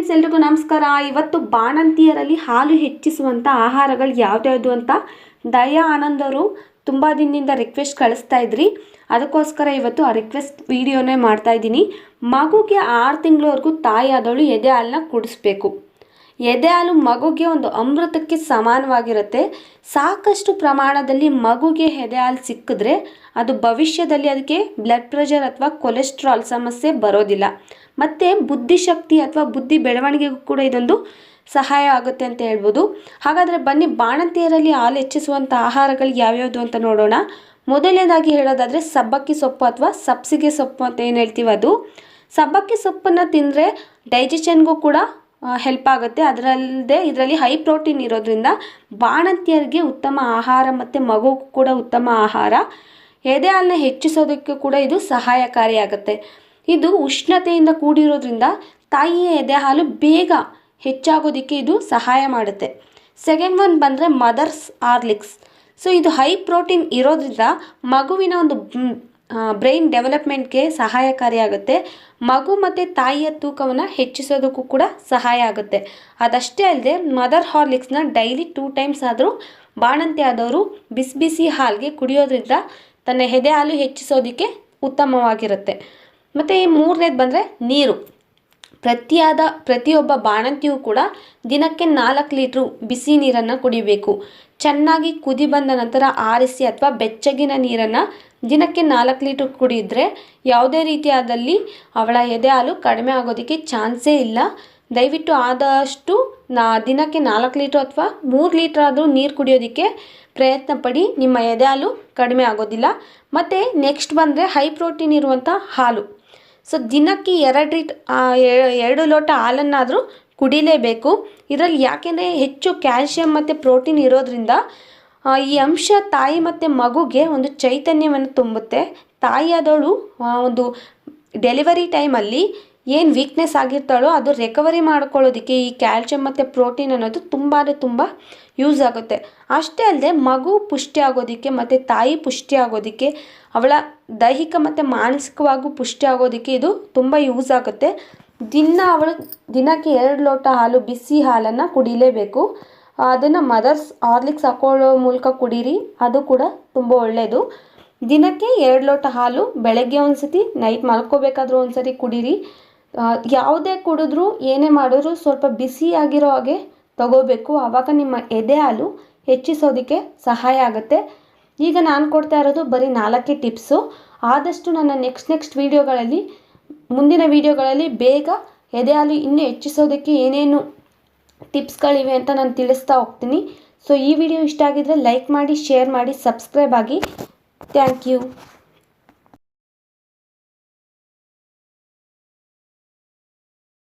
Friends ಎಲ್ರಿಗೂ ನಮಸ್ಕಾರ. ಇವತ್ತು ಬಾಣಂತಿಯರಲ್ಲಿ ಹಾಲು ಹೆಚ್ಚಿಸುವಂಥ ಆಹಾರಗಳು ಯಾವ್ದ್ಯಾವುದು ಅಂತ ದಯಾ ಆನಂದರು ತುಂಬ ದಿನದಿಂದ ರಿಕ್ವೆಸ್ಟ್ ಕಳಿಸ್ತಾ ಇದ್ರಿ. ಅದಕ್ಕೋಸ್ಕರ ಇವತ್ತು ಆ ರಿಕ್ವೆಸ್ಟ್ ವಿಡಿಯೋನೇ ಮಾಡ್ತಾ ಇದ್ದೀನಿ. ಮಗುಗೆ ಆರು ತಿಂಗಳವರೆಗೂ ತಾಯಿ ಆದವಳು ಎದೆ ಹಾಲನ್ನ ಕುಡಿಸ್ಬೇಕು. ಎದೆ ಹಾಲು ಮಗುಗೆ ಒಂದು ಅಮೃತಕ್ಕೆ ಸಮಾನವಾಗಿರುತ್ತೆ. ಸಾಕಷ್ಟು ಪ್ರಮಾಣದಲ್ಲಿ ಮಗುಗೆ ಎದೆ ಹಾಲು ಸಿಕ್ಕಿದ್ರೆ ಅದು ಭವಿಷ್ಯದಲ್ಲಿ ಅದಕ್ಕೆ ಬ್ಲಡ್ ಪ್ರೆಷರ್ ಅಥವಾ ಕೊಲೆಸ್ಟ್ರಾಲ್ ಸಮಸ್ಯೆ ಬರೋದಿಲ್ಲ. ಮತ್ತು ಬುದ್ಧಿಶಕ್ತಿ ಅಥವಾ ಬುದ್ಧಿ ಬೆಳವಣಿಗೆಗೂ ಕೂಡ ಇದೊಂದು ಸಹಾಯ ಆಗುತ್ತೆ ಅಂತ ಹೇಳ್ಬೋದು. ಹಾಗಾದರೆ ಬನ್ನಿ, ಬಾಣಂತಿಯರಲ್ಲಿ ಹಾಲು ಹೆಚ್ಚಿಸುವಂಥ ಆಹಾರಗಳು ಯಾವ್ಯಾವುದು ಅಂತ ನೋಡೋಣ. ಮೊದಲನೇದಾಗಿ ಹೇಳೋದಾದರೆ ಸಬ್ಬಕ್ಕಿ ಸೊಪ್ಪು ಅಥವಾ ಸಬ್ಸಿಗೆ ಸೊಪ್ಪು ಅಂತ ಏನು ಹೇಳ್ತೀವಿ ಅದು. ಸಬ್ಬಕ್ಕಿ ಸೊಪ್ಪನ್ನು ತಿಂದರೆ ಡೈಜೆಷನ್ಗೂ ಕೂಡ ಹೆಲ್ಪ್ ಆಗುತ್ತೆ. ಅದರಲ್ಲದೆ ಇದರಲ್ಲಿ ಹೈ ಪ್ರೋಟೀನ್ ಇರೋದ್ರಿಂದ ಬಾಣಂತಿಯರಿಗೆ ಉತ್ತಮ ಆಹಾರ ಮತ್ತು ಮಗುಗೂ ಕೂಡ ಉತ್ತಮ ಆಹಾರ. ಎದೆ ಹಾಲನ್ನ ಹೆಚ್ಚಿಸೋದಕ್ಕೆ ಕೂಡ ಇದು ಸಹಾಯಕಾರಿಯಾಗುತ್ತೆ. ಇದು ಉಷ್ಣತೆಯಿಂದ ಕೂಡಿರೋದ್ರಿಂದ ತಾಯಿಯ ಎದೆ ಹಾಲು ಬೇಗ ಹೆಚ್ಚಾಗೋದಕ್ಕೆ ಇದು ಸಹಾಯ ಮಾಡುತ್ತೆ. ಸೆಕೆಂಡ್ ಒನ್ ಬಂದರೆ ಮದರ್ಸ್ ಆರ್ಲಿಕ್ಸ್ ಸೊ, ಇದು ಹೈ ಪ್ರೋಟೀನ್ ಇರೋದ್ರಿಂದ ಮಗುವಿನ ಒಂದು ಬ್ರೈನ್ ಡೆವಲಪ್ಮೆಂಟ್ಗೆ ಸಹಾಯಕಾರಿಯಾಗುತ್ತೆ. ಮಗು ಮತ್ತು ತಾಯಿಯ ತೂಕವನ್ನು ಹೆಚ್ಚಿಸೋದಕ್ಕೂ ಕೂಡ ಸಹಾಯ ಆಗುತ್ತೆ. ಅದಷ್ಟೇ ಅಲ್ಲದೆ ಮದರ್ ಹಾರ್ಲಿಕ್ಸ್ನ ಡೈಲಿ ಟೂ ಟೈಮ್ಸ್ ಆದರೂ ಬಾಣಂತಿ ಆದವರು ಬಿಸಿ ಬಿಸಿ ಹಾಲಿಗೆ ಕುಡಿಯೋದ್ರಿಂದ ತನ್ನ ಎದೆ ಹಾಲು ಹೆಚ್ಚಿಸೋದಕ್ಕೆ ಉತ್ತಮವಾಗಿರುತ್ತೆ. ಮತ್ತು ಮೂರನೇದು ಬಂದರೆ ನೀರು. ಪ್ರತಿಯಾದ ಪ್ರತಿಯೊಬ್ಬ ಬಾಣಂತಿಯೂ ಕೂಡ ದಿನಕ್ಕೆ ನಾಲ್ಕು ಲೀಟ್ರು ಬಿಸಿ ನೀರನ್ನು ಕುಡಿಬೇಕು. ಚೆನ್ನಾಗಿ ಕುದಿ ಬಂದ ನಂತರ ಆರಿಸಿ ಅಥವಾ ಬೆಚ್ಚಗಿನ ನೀರನ್ನು ದಿನಕ್ಕೆ ನಾಲ್ಕು ಲೀಟ್ರ್ ಕುಡಿದರೆ ಯಾವುದೇ ರೀತಿಯಾದಲ್ಲಿ ಅವಳ ಎದೆ ಹಾಲು ಕಡಿಮೆ ಆಗೋದಕ್ಕೆ ಚಾನ್ಸೇ ಇಲ್ಲ. ದಯವಿಟ್ಟು ಆದಷ್ಟು ನಾ ದಿನಕ್ಕೆ ನಾಲ್ಕು ಲೀಟ್ರ್ ಅಥವಾ ಮೂರು ಲೀಟ್ರ್ ಆದರೂ ನೀರು ಕುಡಿಯೋದಕ್ಕೆ ಪ್ರಯತ್ನ ಪಡಿ. ನಿಮ್ಮ ಎದೆ ಹಾಲು ಕಡಿಮೆ ಆಗೋದಿಲ್ಲ. ಮತ್ತು ನೆಕ್ಸ್ಟ್ ಬಂದರೆ ಹೈ ಪ್ರೋಟೀನ್ ಇರುವಂಥ ಹಾಲು. ಸೊ ದಿನಕ್ಕೆ ಎರಡು ಲೀಟ್ ಎರಡು ಲೋಟ ಹಾಲನ್ನಾದರೂ ಕುಡಿಲೇಬೇಕು. ಇದರಲ್ಲಿ ಯಾಕೆಂದರೆ ಹೆಚ್ಚು ಕ್ಯಾಲ್ಶಿಯಂ ಮತ್ತು ಪ್ರೋಟೀನ್ ಇರೋದ್ರಿಂದ ಈ ಅಂಶ ತಾಯಿ ಮತ್ತು ಮಗುಗೆ ಒಂದು ಚೈತನ್ಯವನ್ನು ತುಂಬುತ್ತೆ. ತಾಯಿಯಾದವಳು ಒಂದು ಡೆಲಿವರಿ ಟೈಮಲ್ಲಿ ಏನು ವೀಕ್ನೆಸ್ ಆಗಿರ್ತಾಳೋ ಅದು ರಿಕವರಿ ಮಾಡ್ಕೊಳ್ಳೋದಕ್ಕೆ ಈ ಕ್ಯಾಲ್ಶಿಯಂ ಮತ್ತು ಪ್ರೋಟೀನ್ ಅನ್ನೋದು ತುಂಬ ತುಂಬ ಯೂಸ್ ಆಗುತ್ತೆ. ಅಷ್ಟೇ ಅಲ್ಲದೆ ಮಗು ಪುಷ್ಟಿ ಆಗೋದಕ್ಕೆ ಮತ್ತು ತಾಯಿ ಪುಷ್ಟಿ ಆಗೋದಕ್ಕೆ, ಅವಳ ದೈಹಿಕ ಮತ್ತು ಮಾನಸಿಕವಾಗೂ ಪುಷ್ಟಿ ಆಗೋದಕ್ಕೆ ಇದು ತುಂಬ ಯೂಸ್ ಆಗುತ್ತೆ. ದಿನ ಅವಳು ದಿನಕ್ಕೆ ಎರಡು ಲೋಟ ಹಾಲು, ಬಿಸಿ ಹಾಲನ್ನು ಕುಡಿಲೇಬೇಕು. ಅದನ್ನು ಮದರ್ಸ್ ಹಾರ್ಲಿಕ್ಸ್ ಹಾಕೊಳ್ಳೋ ಮೂಲಕ ಕುಡೀರಿ, ಅದು ಕೂಡ ತುಂಬ ಒಳ್ಳೆಯದು ದಿನಕ್ಕೆ ಎರಡು ಲೋಟ ಹಾಲು, ಬೆಳಗ್ಗೆ ಒಂದು ಸತಿ ನೈಟ್ ಮಲ್ಕೋಬೇಕಾದ್ರೂ ಒಂದು ಸರಿ ಕುಡೀರಿ. ಯಾವುದೇ ಕುಡಿದ್ರೂ ಏನೇ ಮಾಡಿದ್ರು ಸ್ವಲ್ಪ ಬಿಸಿಯಾಗಿರೋ ಹಾಗೆ ತಗೋಬೇಕು. ಆವಾಗ ನಿಮ್ಮ ಎದೆ ಹಾಲು ಹೆಚ್ಚಿಸೋದಕ್ಕೆ ಸಹಾಯ ಆಗುತ್ತೆ. ಈಗ ನಾನು ಕೊಡ್ತಾ ಇರೋದು ಬರೀ ನಾಲ್ಕೇ ಟಿಪ್ಸು. ಆದಷ್ಟು ನನ್ನ ನೆಕ್ಸ್ಟ್ ನೆಕ್ಸ್ಟ್ ವೀಡಿಯೋಗಳಲ್ಲಿ, ಮುಂದಿನ ವೀಡಿಯೋಗಳಲ್ಲಿ ಬೇಗ ಎದೆ ಹಾಲು ಇನ್ನೂ ಹೆಚ್ಚಿಸೋದಕ್ಕೆ ಏನೇನು ಟಿಪ್ಸ್ಗಳಿವೆ ಅಂತ ನಾನು ತಿಳಿಸ್ತಾ ಹೋಗ್ತೀನಿ. ಸೊ ಈ ವಿಡಿಯೋ ಇಷ್ಟ ಆಗಿದರೆ ಲೈಕ್ ಮಾಡಿ, ಶೇರ್ ಮಾಡಿ, ಸಬ್ಸ್ಕ್ರೈಬ್ ಆಗಿ. Thank you.